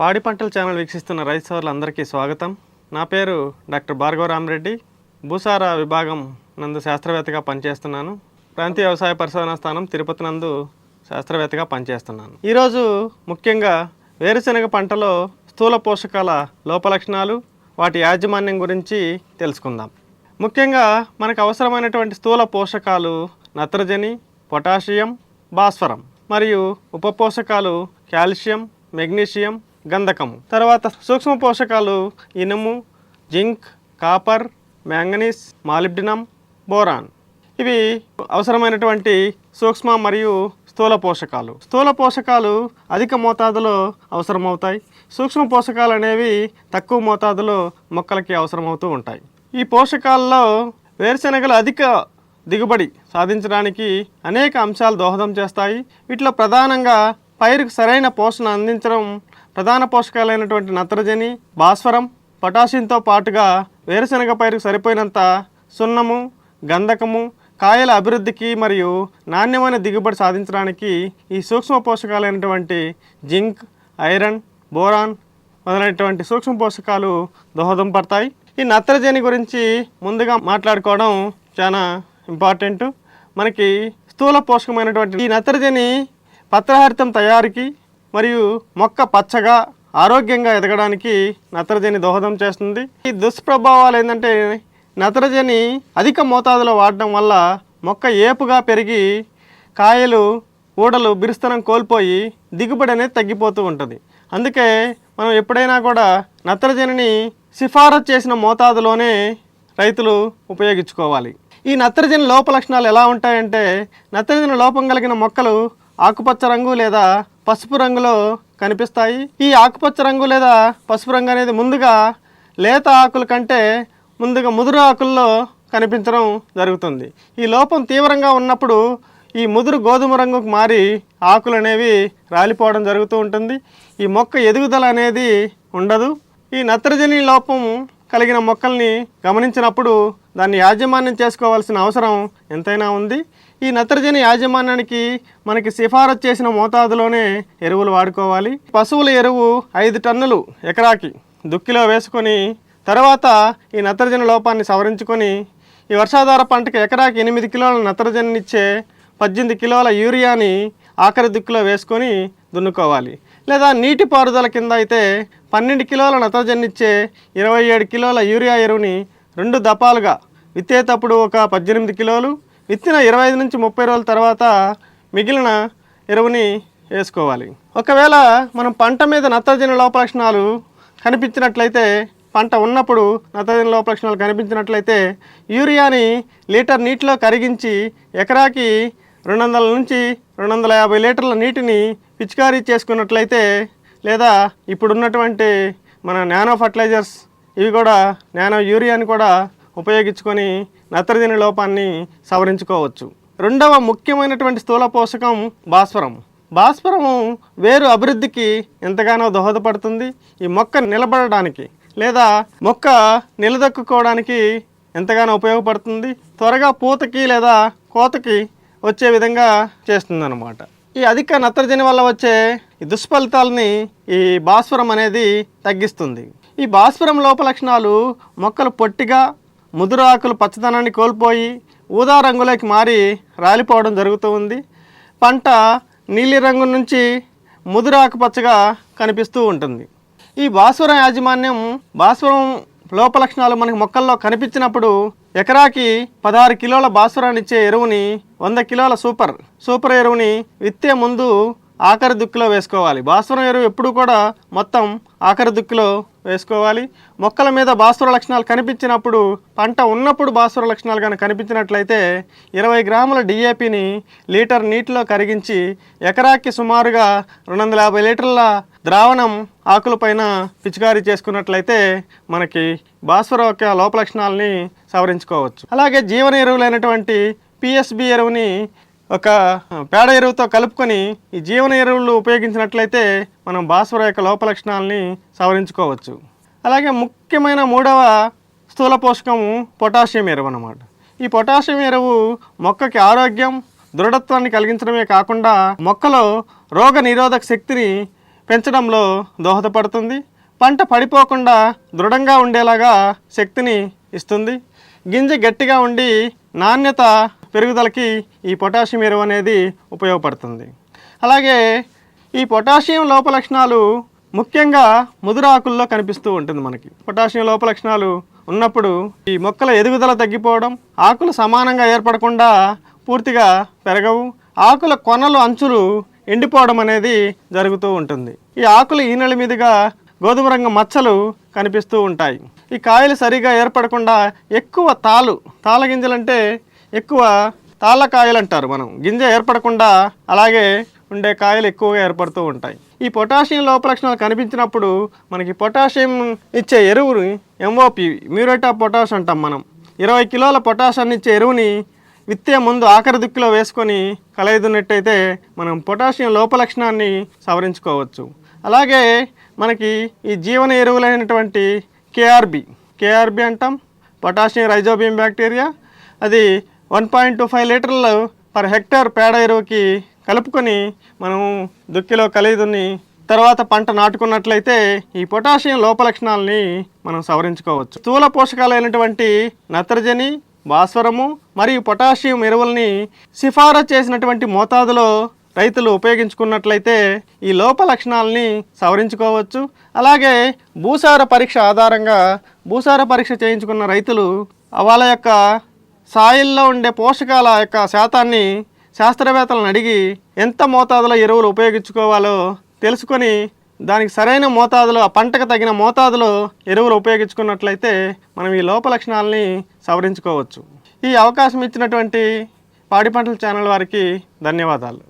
పాడి పంటల ఛానల్ వీక్షిస్తున్న రైతు సోదరులందరికీ స్వాగతం. నా పేరు డాక్టర్ భార్గవ రామరెడ్డి భూసార విభాగం నందు శాస్త్రవేత్తగా పనిచేస్తున్నాను. ప్రాంతీయ వ్యవసాయ పరిశోధనా స్థానం తిరుపతి నందు శాస్త్రవేత్తగా పనిచేస్తున్నాను. ఈరోజు ముఖ్యంగా వేరుశనగ పంటలో స్థూల పోషకాల లోపలక్షణాలు వాటి యాజమాన్యం గురించి తెలుసుకుందాం. ముఖ్యంగా మనకు అవసరమైనటువంటి స్థూల పోషకాలు నత్రజని పొటాషియం భాస్వరం మరియు ఉప పోషకాలు కాల్షియం మెగ్నీషియం గంధకము. తర్వాత సూక్ష్మ పోషకాలు ఇనుము zinc copper manganese molybdenum boron. ఇవి అవసరమైనటువంటి సూక్ష్మ మరియు స్థూల పోషకాలు. స్థూల పోషకాలు అధిక మోతాదులో అవసరమవుతాయి. సూక్ష్మ పోషకాలు అనేవి తక్కువ మోతాదులో మొక్కలకి అవసరమవుతూ ఉంటాయి. ఈ పోషకాల్లో వేరుశెనగలు అధిక దిగుబడి సాధించడానికి అనేక అంశాలు దోహదం చేస్తాయి. వీటిలో ప్రధానంగా పైరుకు సరైన పోషణ అందించడం ప్రధాన పోషకాలైనటువంటి నత్రజని భాస్వరం పొటాషియంతో పాటుగా వేరుశెనగ పైరుకు సరిపోయినంత సున్నము గంధకము కాయల అభివృద్ధికి మరియు నాణ్యమైన దిగుబడి సాధించడానికి ఈ సూక్ష్మ పోషకాలైనటువంటి జింక్ ఐరన్ బోరాన్ మొదలైనటువంటి సూక్ష్మ పోషకాలు దోహదం పడతాయి. ఈ నత్రజని గురించి ముందుగా మాట్లాడుకోవడం చాలా ఇంపార్టెంట్. మనకి స్థూల పోషకమైనటువంటి ఈ నత్రజని పత్రహారితం తయారీకి మరియు మొక్క పచ్చగా ఆరోగ్యంగా ఎదగడానికి నత్రజని దోహదం చేస్తుంది. ఈ దుష్ప్రభావాలు ఏంటంటే నత్రజని అధిక మోతాదులో వాడడం వల్ల మొక్క ఏపుగా పెరిగి కాయలు ఊడలు బిరుస్తనం కోల్పోయి దిగుబడి అనేది తగ్గిపోతూ ఉంటుంది. అందుకే మనం ఎప్పుడైనా కూడా నత్రజనిని సిఫారసు చేసిన మోతాదులోనే రైతులు ఉపయోగించుకోవాలి. ఈ నత్రజని లోప లక్షణాలు ఎలా ఉంటాయంటే నత్రజని లోపం కలిగిన మొక్కలు ఆకుపచ్చ రంగు లేదా పసుపు రంగులో కనిపిస్తాయి. ఈ ఆకుపచ్చ రంగు లేదా పసుపు రంగు అనేది ముందుగా లేత ఆకుల కంటే ముందుగా ముదురు ఆకుల్లో కనిపించడం జరుగుతుంది. ఈ లోపం తీవ్రంగా ఉన్నప్పుడు ఈ ముదురు గోధుమ రంగుకు మారి ఆకులు అనేవి రాలిపోవడం జరుగుతూ ఉంటుంది. ఈ మొక్క ఎదుగుదల అనేది ఉండదు. ఈ నత్రజని లోపం కలిగిన మొక్కల్ని గమనించినప్పుడు దాన్ని యాజమాన్యం చేసుకోవాల్సిన అవసరం ఎంతైనా ఉంది. ఈ నత్రజని యాజమాన్యానికి మనకి సిఫారసు చేసిన మోతాదులోనే ఎరువులు వాడుకోవాలి. పశువుల ఎరువు ఐదు టన్నులు ఎకరాకి దుక్కిలో వేసుకొని తర్వాత ఈ నత్రజని లోపాన్ని సవరించుకొని ఈ వర్షాధార పంటకి ఎకరాకి ఎనిమిది కిలోల నత్రజనినిచ్చే పద్దెనిమిది కిలోల యూరియాని ఆఖరి దుక్కులో వేసుకొని దున్నుకోవాలి. లేదా నీటి పారుదల కింద అయితే పన్నెండు కిలోల నత్రజనిచ్చే ఇరవై ఏడు కిలోల యూరియా ఎరువుని రెండు దపాలుగా విత్తేటప్పుడు ఒక పద్దెనిమిది కిలోలు విత్తిన ఇరవై ఐదు నుంచి ముప్పై రోజుల తర్వాత మిగిలిన ఎరువుని వేసుకోవాలి. ఒకవేళ మనం పంట మీద నత్రజని లోపలక్షణాలు కనిపించినట్లయితే పంట ఉన్నప్పుడు నత్రజని లోపలక్షణాలు కనిపించినట్లయితే యూరియాని లీటర్ నీటిలో కరిగించి ఎకరాకి రెండు వందల నుంచి రెండు వందల యాభై లీటర్ల నీటిని పిచికారీ చేసుకున్నట్లయితే లేదా ఇప్పుడున్నటువంటి మన నానో ఫర్టిలైజర్స్ ఇవి కూడా నానో యూరియాని కూడా ఉపయోగించుకొని నత్రజని లోపాన్ని సవరించుకోవచ్చు. రెండవ ముఖ్యమైనటువంటి స్థూల పోషకం భాస్వరం. భాస్వరము వేరు అభివృద్ధికి ఎంతగానో దోహదపడుతుంది. ఈ మొక్క నిలబడడానికి లేదా మొక్క నిలదొక్కుకోవడానికి ఎంతగానో ఉపయోగపడుతుంది. త్వరగా పూతకి లేదా కోతకి వచ్చే విధంగా చేస్తుందన్నమాట. ఈ అధిక నత్రజని వల్ల వచ్చే ఈ దుష్ఫలితాలని ఈ భాస్వరం అనేది తగ్గిస్తుంది. ఈ భాస్వరం లోప లక్షణాలు మొక్కలు పొట్టిగా ముదురు ఆకులు పచ్చదనాన్ని కోల్పోయి ఊదా రంగులోకి మారి రాలిపోవడం జరుగుతూ ఉంది. పంట నీలి రంగు నుంచి ముదురు ఆకుపచ్చగా కనిపిస్తూ ఉంటుంది. ఈ భాస్వరం యాజమాన్యం భాస్వరం లోప లక్షణాలు మనకి మొక్కల్లో కనిపించినప్పుడు ఎకరాకి పదహారు కిలోల భాస్వరాన్ని ఇచ్చే ఎరువుని వంద కిలోల సూపర్ సూపర్ ఎరువుని విత్తే ముందు ఆఖరి దుక్కులో వేసుకోవాలి. భాస్వరం ఎరువు ఎప్పుడు కూడా మొత్తం ఆఖరి దుక్కులో వేసుకోవాలి. మొక్కల మీద భాస్వర లక్షణాలు కనిపించినప్పుడు పంట ఉన్నప్పుడు భాస్వర లక్షణాలు కానీ కనిపించినట్లయితే ఇరవై గ్రాముల డిఏపిని లీటర్ నీటిలో కరిగించి ఎకరాకి సుమారుగా రెండు వందల యాభై లీటర్ల ద్రావణం ఆకులపైన పిచికారీ చేసుకున్నట్లయితే మనకి భాస్వర యొక్క లోప లక్షణాలని సవరించుకోవచ్చు. అలాగే జీవన ఎరువులైనటువంటి పిఎస్బి ఎరువుని ఒక పేడ ఎరువుతో కలుపుకొని ఈ జీవన ఎరువులు ఉపయోగించినట్లయితే మనం భాస్వర యొక్క లోప లక్షణాలని సవరించుకోవచ్చు. అలాగే ముఖ్యమైన మూడవ స్థూల పోషకము పొటాషియం ఎరువు అన్నమాట. ఈ పొటాషియం ఎరువు మొక్కకి ఆరోగ్యం దృఢత్వాన్ని కలిగించడమే కాకుండా మొక్కలో రోగ నిరోధక శక్తిని పెంచడంలో దోహదపడుతుంది. పంట పడిపోకుండా దృఢంగా ఉండేలాగా శక్తిని ఇస్తుంది. గింజ గట్టిగా ఉండి నాణ్యత పెరుగుదలకి ఈ పొటాషియం ఎరువు అనేది ఉపయోగపడుతుంది. అలాగే ఈ పొటాషియం లోప లక్షణాలు ముఖ్యంగా ముదురాకుల్లో కనిపిస్తూ ఉంటుంది మనకి. పొటాషియం లోప లక్షణాలు ఉన్నప్పుడు ఈ మొక్కల ఎదుగుదల తగ్గిపోవడం ఆకులు సమానంగా ఏర్పడకుండా పూర్తిగా పెరగవు ఆకుల కొనలు అంచులు ఎండిపోవడం అనేది జరుగుతూ ఉంటుంది. ఈ ఆకులు ఈనెల మీదుగా గోధుమ రంగు మచ్చలు కనిపిస్తూ ఉంటాయి. ఈ కాయలు సరిగా ఏర్పడకుండా ఎక్కువ తాలు తాళగింజలంటే ఎక్కువ తాళ్ళ కాయలు అంటారు మనం. గింజ ఏర్పడకుండా అలాగే ఉండే కాయలు ఎక్కువగా ఏర్పడుతూ ఉంటాయి. ఈ పొటాషియం లోపలక్షణాలు కనిపించినప్పుడు మనకి పొటాషియం ఇచ్చే ఎరువుని ఎంఓపి మ్యూరేట్ ఆఫ్ పొటాష్ అంటాం మనం. ఇరవై కిలోల పొటాషియాన్ని ఇచ్చే ఎరువుని విత్తే ముందు ఆఖరి దిక్కులో వేసుకొని కలయిదున్నట్టయితే మనం పొటాషియం లోపలక్షణాన్ని సవరించుకోవచ్చు. అలాగే మనకి ఈ జీవన ఎరువులైనటువంటి కేఆర్బి కేఆర్బి అంటాం. పొటాషియం రైజోబియం బ్యాక్టీరియా అది వన్ పాయింట్ టూ ఫైవ్ లీటర్లు పర్ హెక్టార్ పేడ ఎరువుకి కలుపుకొని మనము దుక్కిలో కలిదుని తర్వాత పంట నాటుకున్నట్లయితే ఈ పొటాషియం లోపలక్షణాలని మనం సవరించుకోవచ్చు. స్థూల పోషకాలైనటువంటి నత్రజని భాస్వరము మరియు పొటాషియం ఎరువుల్ని సిఫారసు చేసినటువంటి మోతాదులో రైతులు ఉపయోగించుకున్నట్లయితే ఈ లోప లక్షణాలని సవరించుకోవచ్చు. అలాగే భూసార పరీక్ష ఆధారంగా భూసార పరీక్ష చేయించుకున్న రైతులు వాళ్ళ యొక్క సాయిల్లో ఉండే పోషకాల యొక్క శాతాన్ని శాస్త్రవేత్తలను అడిగి ఎంత మోతాదులో ఎరువులు ఉపయోగించుకోవాలో తెలుసుకొని దానికి సరైన మోతాదులో ఆ పంటకు తగిన మోతాదులో ఎరువులు ఉపయోగించుకున్నట్లయితే మనం ఈ లోప లక్షణాలని సవరించుకోవచ్చు. ఈ అవకాశం ఇచ్చినటువంటి పాడి పంటల ఛానల్ వారికి ధన్యవాదాలు.